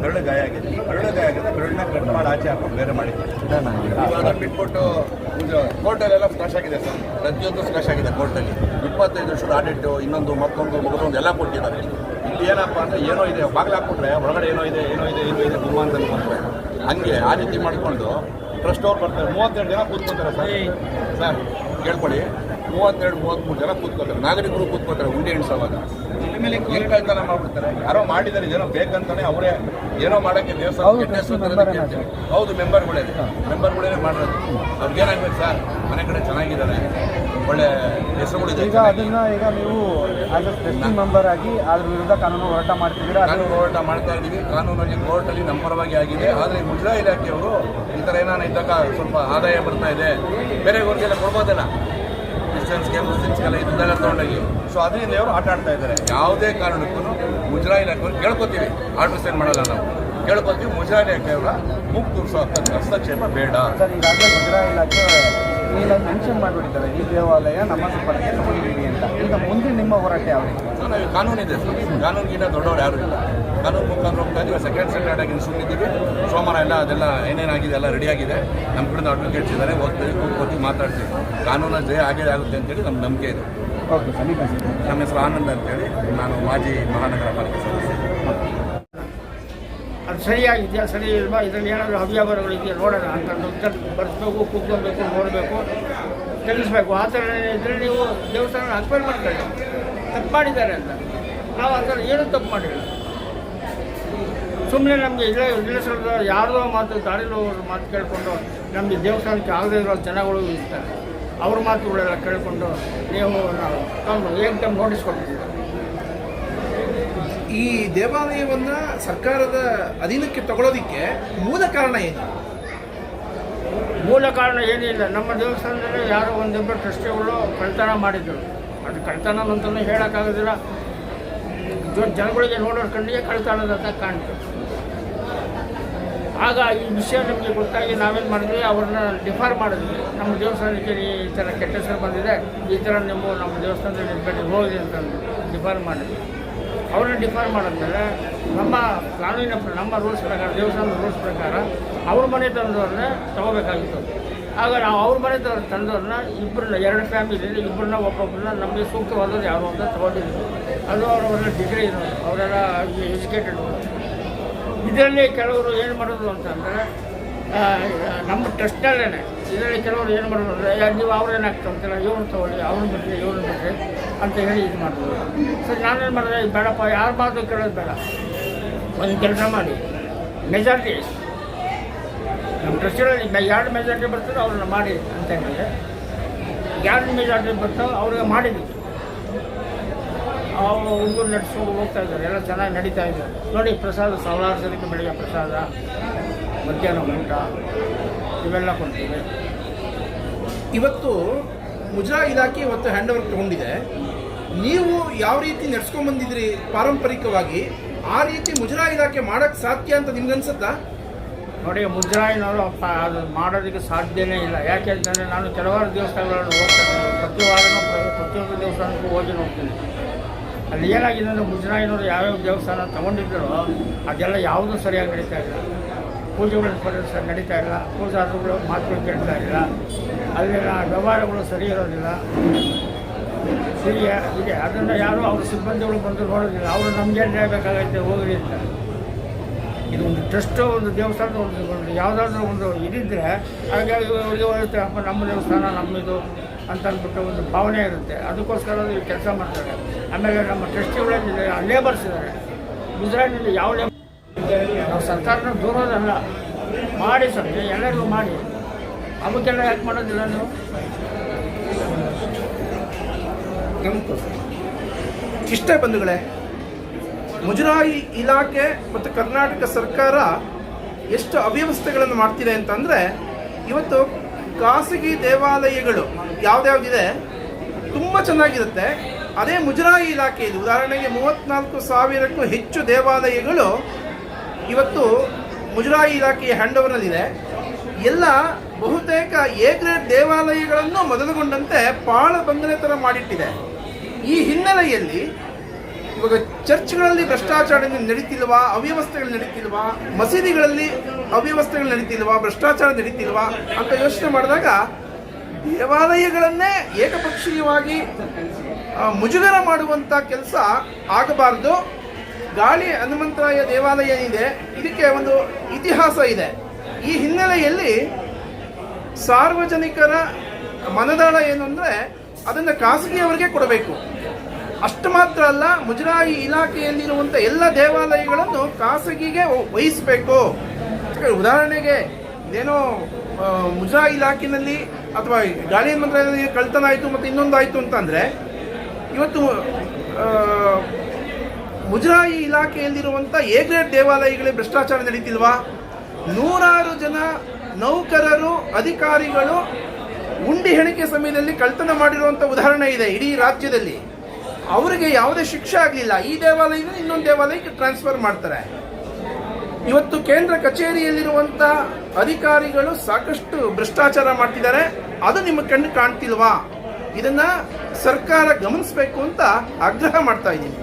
ಬೆರಳು ಗಾಯ ಆಗಿದೆ ಬೆರಳು ಗಾಯ ಆಗಿದೆ ಬೆರಳನ್ನ ಕಟ್ ಮಾಡಿ ಆಚೆ ಹಾಕೊಂಡು ಬೇರೆ ಮಾಡಿ. ಅದನ್ನು ಬಿಟ್ಬಿಟ್ಟು ಕೋರ್ಟಲ್ಲೆಲ್ಲ ಸ್ಕ್ರಾಶ್ ಆಗಿದೆ ಸರ್. ಪ್ರತಿಯೊಂದು ಸ್ಕ್ರಾಶ್ ಆಗಿದೆ ಕೋರ್ಟಲ್ಲಿ. ಇಪ್ಪತ್ತೈದು ವರ್ಷದ ಆಡಿಟ್ ಇನ್ನೊಂದು ಮತ್ತೊಂದು ಮಗದೊಂದು ಎಲ್ಲ ಕೊಟ್ಟಿದ್ದಾರೆ. ಇಲ್ಲಿ ಏನಪ್ಪ ಅಂದರೆ ಏನೋ ಇದೆ ಬಾಗಿಲು ಹಾಕ್ಬಿಟ್ರೆ ಒಳಗಡೆ ಏನೋ ಇದೆ ಏನೋ ಇದೆ ಏನೋ ಇದೆ ಗುಮ್ಮ ಅಂತ ಅನ್ಕೊಂಡ್ರೆ. ಹಂಗೆ ಆ ರೀತಿ ಮಾಡಿಕೊಂಡು ಟ್ರಸ್ಟ್ ಅವ್ರು ಬರ್ತಾರೆ. ಮೂವತ್ತೆರಡು ಜನ ಕೂತ್ಕೊಂತಾರೆ ಸರ್. ಸರ್ ಕೇಳ್ಕೊಳ್ಳಿ. ಮೂವತ್ತೆರಡು ಮೂವತ್ತ್ಮೂರು ಜನ ಕೂತ್ಕೋತಾರೆ ನಾಗರಿಕರು ಕೂತ್ಕೋತಾರೆ ಉಂಡೆ ಎಣಿಸೋವಾಗ. ಹೆಂಗ್ ಕಳ್ತನ ಮಾಡ್ಬಿಡ್ತಾರೆ. ಯಾರೋ ಮಾಡಿದ್ದಾರೆ ಏನೋ ಬೇಕಂತಾನೆ ಅವರೇ ಏನೋ ಮಾಡಕ್ಕೆ ದೇವಸ್ಥಾನ ಹೌದು ಮೆಂಬರ್ಗಳೇ. ಮೆಂಬರ್ಗಳೇ ಮಾಡೋದು. ಅವ್ರಿಗೆ ಏನಾಗ್ಬೇಕು ಸರ್? ಮನೆ ಕಡೆ ಚೆನ್ನಾಗಿದ್ದಾರೆ. ಒಳ್ಳೆ ಹೆಸರುಗಳಿದೆ ಈಗ ಅದನ್ನ ಈಗ ನೀವು ಮೆಂಬರ್ ಆಗಿ ಅದ್ರ ವಿರುದ್ಧ ಕಾನೂನು ಹೋರಾಟ ಮಾಡ್ತಿದ್ದೀರಾ? ಕಾನೂನು ಹೋರಾಟ ಮಾಡ್ತಾ ಇದ್ದೀವಿ. ಕಾನೂನಲ್ಲಿ ಕೋರ್ಟಲ್ಲಿ ನಮ್ಮ ಪರವಾಗಿ ಆಗಿದೆ. ಆದ್ರೆ ಮುಜರಾ ಇಲಾಖೆಯವರು ಈ ಥರ ಏನಾನ ಇದ್ದಾಗ ಸ್ವಲ್ಪ ಆದಾಯ ಬರ್ತಾ ಇದೆ. ಬೇರೆ ಊರಿಗೆಲ್ಲ ಕೊಡ್ಬೋದಲ್ಲ? ಕ್ರಿಶ್ಚಿಯನ್ಸ್ಗೆ ಮುಸ್ಲಿಮ್ಸ್ಗೆಲ್ಲ ಇದನ್ನೆಲ್ಲ ತಗೊಂಡೋಗಿ. ಸೊ ಅದರಿಂದ ಅವರು ಆಟ ಆಡ್ತಾ ಇದ್ದಾರೆ. ಯಾವುದೇ ಕಾರಣಕ್ಕೂ ಮುಜರಾಯಿ ಇಲಾಖೆಯವ್ರು ಕೇಳ್ಕೊತೀವಿ. ಆರ್ಡರ್ಸ್ ಏನು ಮಾಡಲ್ಲ ನಾವು. ಕೇಳ್ಕೊತೀವಿ ಮುಜರಾಯಿ ಇಲಾಖೆಯವರ ಮುಖ ತೋರಿಸೋ ಹಸ್ತಕ್ಷೇಪ ಬೇಡ. ಸರ್ ಈಗಾಗಲೇ ಮುಜರಾಯಿ ಇಲಾಖೆ ಈಗ ಮೆನ್ಷನ್ ಮಾಡಿಬಿಟ್ಟಿದ್ದಾರೆ. ಈ ದೇವಾಲಯ ನಮ್ಮ ಸಂಪರ್ಕಕ್ಕೆ ತಗೊಂಡಿದ್ದೀವಿ ಅಂತ. ಈಗ ಮುಂದೆ ನಿಮ್ಮ ಹೋರಾಟ ಯಾವ ರೀತಿ ಕಾನೂನಿದೆ. ಸರ್ ಕಾನೂನಿಗಿಂತ ದೊಡ್ಡವರು ಯಾರು ಇಲ್ಲ. ಕಾನೂನು ಮುಖಾಂತರ ಹೋಗ್ತಾ ಇದೀವಿ ಸೆಕೆಂಡ್ ಸ್ಟ್ಯಾಂಡರ್ಡ್ ಆಗಿ ಸುಮ್ಮನಿದ್ದೀವಿ ಸೋಮವಾರ ಎಲ್ಲ ಅದೆಲ್ಲ ಏನೇನಾಗಿದೆ ಎಲ್ಲ ರೆಡಿ ಆಗಿದೆ. ನಮ್ಮ ಕಡೆಯಿಂದ ಅಡ್ವೊಕೇಟ್ಸ್ ಇದ್ದಾರೆ ಹೋಗ್ತೀವಿ ಕೂತ್ಕೊತೀವಿ ಮಾತಾಡ್ತೀವಿ. ಕಾನೂನ ಜಯ ಆಗೇ ಆಗುತ್ತೆ ಅಂತೇಳಿ ನಮ್ಮ ನಂಬಿಕೆ ಇದೆ. ಓಕೆ ನಿಮ್ಮ ಹೆಸರು? ಆನಂದ್ ಅಂತೇಳಿ. ನಾನು ಮಾಜಿ ಮಹಾನಗರ ಪಾಲಿಕೆ ಸದಸ್ಯ. ಅದು ಸರಿಯಾಗಿದೆಯಾ ಸರಿ ಇಲ್ವಾ ಇದರಲ್ಲಿ ಏನಾದರೂ ಹವ್ಯಾಪಾರಗಳಿದೆಯಾ ನೋಡೋಣ ಅಂತ ಬರ್ಸ್ಬೇಕು ಕೂತ್ಕೊಳ್ಬೇಕು ನೋಡಬೇಕು. ತಿಳಿಸ್ಬೇಕು. ಆ ಥರ ಇದ್ದರೆ ನೀವು ದೇವಸ್ಥಾನ ಅಕ್ವೈರ್ ಮಾಡ್ತಾರೆ ತಪ್ಪು ಮಾಡಿದ್ದಾರೆ ಅಂತ. ನಾವು ಆ ಥರ ಏನೂ ತಪ್ಪು ಮಾಡಿಲ್ಲ. ಸುಮ್ಮನೆ ನಮಗೆ ಇಲ್ಲೇ ನಿಲ್ಲಿಸೋದು ಯಾರದೋ ಮಾತು ದಾರಿలో ಮಾತು ಕೇಳಿಕೊಂಡು ನಮಗೆ ದೇವಸ್ಥಾನಕ್ಕೆ ಆಗದೇ ಇರೋ ಜನಗಳು ಇರ್ತಾರೆ. ಅವ್ರ ಮಾತುಗಳೆಲ್ಲ ಕೇಳಿಕೊಂಡು ನೀವು ನಾವು ತಮ್ಮ ಏಕ್ದಮ್ ನೋಟಿಸ್ ಕೊಟ್ಟಿದ್ದೀವಿ. ಈ ದೇವಾಲಯವನ್ನು ಸರ್ಕಾರದ ಅಧೀನಕ್ಕೆ ತಗೊಳ್ಳೋದಕ್ಕೆ ಮೂಲ ಕಾರಣ ಏನು? ಮೂಲ ಕಾರಣ ಏನಿಲ್ಲ ನಮ್ಮ ದೇವಸ್ಥಾನದಲ್ಲಿ ಯಾರೋ ಒಂದಿಬ್ಬರು ಟ್ರಸ್ಟಿಗಳು ಕಳ್ತನ ಮಾಡಿದ್ರು. ಅದು ಕಳ್ತನ ಅಂತಲೂ ಹೇಳೋಕ್ಕಾಗೋದಿಲ್ಲ. ಜನಗಳಿಗೆ ನೋಡೋರು ಕಣ್ಣಿಗೆ ಕಳ್ತನದಂತ ಕಾಣ್ತು ಆಗ ಈ ವಿಷಯ ನಮಗೆ ಗೊತ್ತಾಗಿ ನಾವೇನು ಮಾಡಿದ್ವಿ, ಅವ್ರನ್ನ ಡಿಫಾರ್ ಮಾಡಿದ್ವಿ. ನಮ್ಮ ದೇವಸ್ಥಾನಕ್ಕೆ ಈ ಥರ ಕೆಟ್ಟ ಹೆಸರು ಬಂದಿದೆ, ಈ ಥರ ನೀವು ನಮ್ಮ ದೇವಸ್ಥಾನದಲ್ಲಿ ಬೆಟ್ಟಿಗೆ ಹೋಗಿ ಅಂತಂದು ಡಿಫಾರ್ ಮಾಡಿದ್ವಿ. ಅವ್ರನ್ನ ಡಿಫಾರ್ ಮಾಡಿದ್ಮೇಲೆ ನಮ್ಮ ಕಾನೂನಿನ ನಮ್ಮ ರೂಲ್ಸ್ ಪ್ರಕಾರ, ದೇವಸ್ಥಾನದ ರೂಲ್ಸ್ ಪ್ರಕಾರ ಅವ್ರ ಮನೆ ತಂದವ್ರನ್ನ ತಗೋಬೇಕಾಗಿತ್ತು. ಆಗ ನಾವು ಅವ್ರ ಮನೆ ತಂದು ತಂದವ್ರನ್ನ ಇಬ್ಬರನ್ನ ಎರಡು ಫ್ಯಾಮಿಲಿ ಇಬ್ಬರನ್ನ ಒಬ್ಬೊಬ್ಬರನ್ನ ನಮಗೆ ಸೂಕ್ತವಾದದ್ದು ಯಾರು ಅಂತ ತಗೊಂಡಿದ್ವಿ. ಅದು ಅವರವರೆಲ್ಲ ಡಿಗ್ರಿ ಇರೋದು ಅವರೆಲ್ಲ ಎಜುಕೇಟೆಡ್ ಇದರಲ್ಲಿ ಕೆಲವರು ಏನು ಮಾಡೋದು ಅಂತಂದರೆ ನಮ್ಮ ಟ್ರಸ್ಟಲ್ಲೇ ಇದರಲ್ಲಿ ಕೆಲವರು ಏನು ಮಾಡೋದು ಅಂದರೆ ಯಾರು ನೀವು ಅವ್ರೇನಾಗ್ತದೆ ಅಂತೀರ ಇವ್ರನ್ನ ತಗೊಳ್ಳಿ, ಅವ್ರನ್ನ ಬಿಟ್ಟರೆ ಇವ್ರನ್ನ ಬಿಟ್ಟರೆ ಅಂತ ಹೇಳಿ ಇದು ಮಾಡ್ಬೋದು. ಸರಿ, ನಾನೇನು ಮಾಡಿದೆ? ಬೇಡಪ್ಪ, ಯಾರು ಮಾತು ಕೇಳೋದು ಬೇಡ. ಒಂದು ಕೆಲಸ ಮಾಡಿ. ಮೆಜಾರಿಟಿ ನಮ್ಮ ಟ್ರಸ್ಟಲ್ಲಿ ಎರಡು ಮೆಜಾರಿಟಿ ಬರ್ತದೆ ಅವ್ರನ್ನ ಮಾಡಿ ಅಂತ ಹೇಳಿದ್ರೆ ಎರಡು ಮೆಜಾರಿಟಿ ಬರ್ತಾವೆ ಅವ್ರಿಗೆ ಮಾಡಿದ್ವಿ. ಹುಡುಗರು ನಡೆಸ್ಕೊಂಡು ಹೋಗ್ತಾ ಇದ್ದಾರೆ ಎಲ್ಲ ಚೆನ್ನಾಗಿ ನಡೀತಾ ಇದೆ. ನೋಡಿ ಪ್ರಸಾದ ಸಾವಿರಾರು ಜನಕ್ಕೆ ಬೆಳಗ್ಗೆ ಪ್ರಸಾದ ಮಧ್ಯಾಹ್ನ ಊಟ ಇವೆಲ್ಲ ಕೊಡ್ತೀವಿ. ಇವತ್ತು ಮುಜರಾ ಇಲಾಖೆ ಇವತ್ತು ಹ್ಯಾಂಡ್ ಓವರ್ ತಗೊಂಡಿದೆ. ನೀವು ಯಾವ ರೀತಿ ನಡ್ಸ್ಕೊಂಡ್ ಬಂದಿದ್ರಿ ಪಾರಂಪರಿಕವಾಗಿ? ಆ ರೀತಿ ಮುಜರಾ ಇಲಾಖೆ ಮಾಡೋಕ್ಕೆ ಸಾಧ್ಯ ಅಂತ ನಿಮ್ಗನ್ಸುತ್ತಾ ನೋಡಿ ಮುಜರಾಯಿನವರು ಅದು ಮಾಡೋದಕ್ಕೆ ಸಾಧ್ಯನೇ ಇಲ್ಲ. ಯಾಕೆ ಅಂತಂದರೆ ನಾನು ಕೆಲವಾರು ದೇವಸ್ಥಾನಗಳನ್ನು ಹೋಗ್ತೇನೆ ಪ್ರತಿ ವಾರನೂ ಪ್ರ- ಪ್ರತಿಯೊಂದು ದೇವಸ್ಥಾನಕ್ಕೂ ಹೋಗಿ ನೋಡ್ತೀನಿ. ಅಲ್ಲಿ ಏನಾಗಿದೆ ಅಂದರೆ ಮುಜರಾಯಿನವರು ಯಾವ್ಯಾವ ದೇವಸ್ಥಾನ ತಗೊಂಡಿದ್ದಾರೋ ಅದೆಲ್ಲ ಯಾವುದೂ ಸರಿಯಾಗಿ ನಡೀತಾ ಇಲ್ಲ. ಪೂಜೆಗಳು ಸರಿ- ನಡೀತಾ ಇಲ್ಲ. ಪೂಜಾರ್ಥಗಳು ಮಾತುಗಳು ಕೇಳ್ತಾ ಇಲ್ಲ. ಅಲ್ಲಿನ ವ್ಯವಹಾರಗಳು ಸರಿ ಇರೋದಿಲ್ಲ. ಸರಿಯ ಇದೆ ಅದನ್ನು ಯಾರೂ ಅವ್ರ ಸಿಬ್ಬಂದಿಗಳು ಬಂದು ನೋಡೋದಿಲ್ಲ. ಅವರು ನಮಗೆ ಬೇಕಾಗೈತೆ ಹೋಗ್ರಿ ಅಂತ. ಇದು ಒಂದು ಟ್ರಸ್ಟ್ ಒಂದು ದೇವಸ್ಥಾನದ ಒಂದು ಯಾವುದಾದ್ರೂ ಒಂದು ಇದಿದ್ದರೆ ಹಾಗಾಗಿ ಅಪ್ಪ, ನಮ್ಮ ದೇವಸ್ಥಾನ ನಮ್ಮದು. ಅಂತ ಅಂದ್ಬಿಟ್ಟು ಒಂದು ಭಾವನೆ ಇರುತ್ತೆ. ಅದಕ್ಕೋಸ್ಕರ ಇಲ್ಲಿ ಕೆಲಸ ಮಾಡ್ತಾರೆ. ಆಮೇಲೆ ನಮ್ಮ ಟ್ರಸ್ಟಿಗಳಲ್ಲಿ ಲೇಬರ್ಸ್ ಇದ್ದಾರೆ. ಗುಜರಾತ್ನಲ್ಲಿ ಯಾವ ಲೇಬರ್ ನಾವು ಸರ್ಕಾರನ ದೂರೋದಲ್ಲ. ಮಾಡಿ ಸರ್ ಎಲ್ಲರಿಗೂ ಮಾಡಿ. ಅದಕ್ಕೆಲ್ಲ ಯಾಕೆ ಮಾಡೋದಿಲ್ಲ ನೀವು? ಇಷ್ಟೇ ಬಂಧುಗಳೇ, ಮುಜರಾಯಿ ಇಲಾಖೆ ಮತ್ತು ಕರ್ನಾಟಕ ಸರ್ಕಾರ ಎಷ್ಟು ಅವ್ಯವಸ್ಥೆಗಳನ್ನು ಮಾಡ್ತಿದೆ ಅಂತಂದರೆ, ಇವತ್ತು ಖಾಸಗಿ ದೇವಾಲಯಗಳು ಯಾವ್ದ್ಯಾವ್ದಿದೆ? ತುಂಬ ಚೆನ್ನಾಗಿರುತ್ತೆ. ಅದೇ ಮುಜರಾಯಿ ಇಲಾಖೆಯಲ್ಲಿ ಉದಾಹರಣೆಗೆ ಮೂವತ್ತ್ನಾಲ್ಕು ಸಾವಿರಕ್ಕೂ ಹೆಚ್ಚು ದೇವಾಲಯಗಳು ಇವತ್ತು ಮುಜರಾಯಿ ಇಲಾಖೆಯ ಹ್ಯಾಂಡ್ ಓವರ್ನಲ್ಲಿದೆ ಎಲ್ಲ ಬಹುತೇಕ ಎ ಗ್ರೇಡ್ ದೇವಾಲಯಗಳನ್ನು ಮೊದಲುಗೊಂಡಂತೆ ಪಾಳ ಬಂಗಲೆ ಥರ ಮಾಡಿಟ್ಟಿದೆ. ಈ ಹಿನ್ನೆಲೆಯಲ್ಲಿ ಇವಾಗ ಚರ್ಚ್ಗಳಲ್ಲಿ ಭ್ರಷ್ಟಾಚಾರ ನಡೀತಿಲ್ವಾ, ಅವ್ಯವಸ್ಥೆಗಳು ನಡೀತಿಲ್ವಾ, ಮಸೀದಿಗಳಲ್ಲಿ ಅವ್ಯವಸ್ಥೆಗಳು ನಡೀತಿಲ್ವಾ, ಭ್ರಷ್ಟಾಚಾರ ನಡೀತಿಲ್ವಾ ಅಂತ ಯೋಚನೆ ಮಾಡಿದಾಗ ದೇವಾಲಯಗಳನ್ನೇ ಏಕಪಕ್ಷೀಯವಾಗಿ ಮುಜುಗರ ಮಾಡುವಂಥ ಕೆಲಸ ಆಗಬಾರ್ದು. ಗಾಳಿ ಹನುಮಂತರಾಯ ದೇವಾಲಯ ಏನಿದೆ ಇದಕ್ಕೆ ಒಂದು ಇತಿಹಾಸ ಇದೆ. ಈ ಹಿನ್ನೆಲೆಯಲ್ಲಿ ಸಾರ್ವಜನಿಕರ ಮನದಾಳ ಏನು ಅಂದರೆ ಅದನ್ನು ಖಾಸಗಿಯವರಿಗೆ ಕೊಡಬೇಕು. ಅಷ್ಟು ಮಾತ್ರ ಅಲ್ಲ, ಮುಜರಾಯಿ ಇಲಾಖೆಯಲ್ಲಿರುವಂಥ ಎಲ್ಲ ದೇವಾಲಯಗಳನ್ನು ಖಾಸಗಿಗೆ ವಹಿಸಬೇಕು. ಉದಾಹರಣೆಗೆ ಏನೋ ಮುಜರಾಯಿ ಇಲಾಖೆಯಲ್ಲಿ ಅಥವಾ ಗಾಳಿ ಮಂತ್ರಾಲಯದಲ್ಲಿ ಕಳ್ತನ ಆಯಿತು ಮತ್ತು ಇನ್ನೊಂದು ಆಯಿತು ಅಂತಂದರೆ, ಇವತ್ತು ಮುಜರಾಯಿ ಇಲಾಖೆಯಲ್ಲಿರುವಂಥ ಎ ಗ್ರೇಡ್ ದೇವಾಲಯಗಳಿಗೆ ಭ್ರಷ್ಟಾಚಾರ ನಡೀತಿಲ್ವಾ? ನೂರಾರು ಜನ ನೌಕರರು, ಅಧಿಕಾರಿಗಳು ಉಂಡಿ ಹೆಣಿಕೆ ಸಮಯದಲ್ಲಿ ಕಳ್ತನ ಮಾಡಿರುವಂಥ ಉದಾಹರಣೆ ಇದೆ ಇಡೀ ರಾಜ್ಯದಲ್ಲಿ. ಅವರಿಗೆ ಯಾವುದೇ ಶಿಕ್ಷೆ ಆಗಲಿಲ್ಲ. ಈ ದೇವಾಲಯದಿಂದ ಇನ್ನೊಂದು ದೇವಾಲಯಕ್ಕೆ ಟ್ರಾನ್ಸ್ಫರ್ ಮಾಡ್ತಾರೆ. ಇವತ್ತು ಕೇಂದ್ರ ಕಚೇರಿಯಲ್ಲಿರುವಂಥ ಅಧಿಕಾರಿಗಳು ಸಾಕಷ್ಟು ಭ್ರಷ್ಟಾಚಾರ ಮಾಡ್ತಿದ್ದಾರೆ. ಅದು ನಿಮ್ಮ ಕಣ್ಣು ಕಾಣ್ತಿಲ್ವಾ? ಇದನ್ನ ಸರ್ಕಾರ ಗಮನಿಸಬೇಕು ಅಂತ ಆಗ್ರಹ ಮಾಡ್ತಾ ಇದ್ದೀನಿ.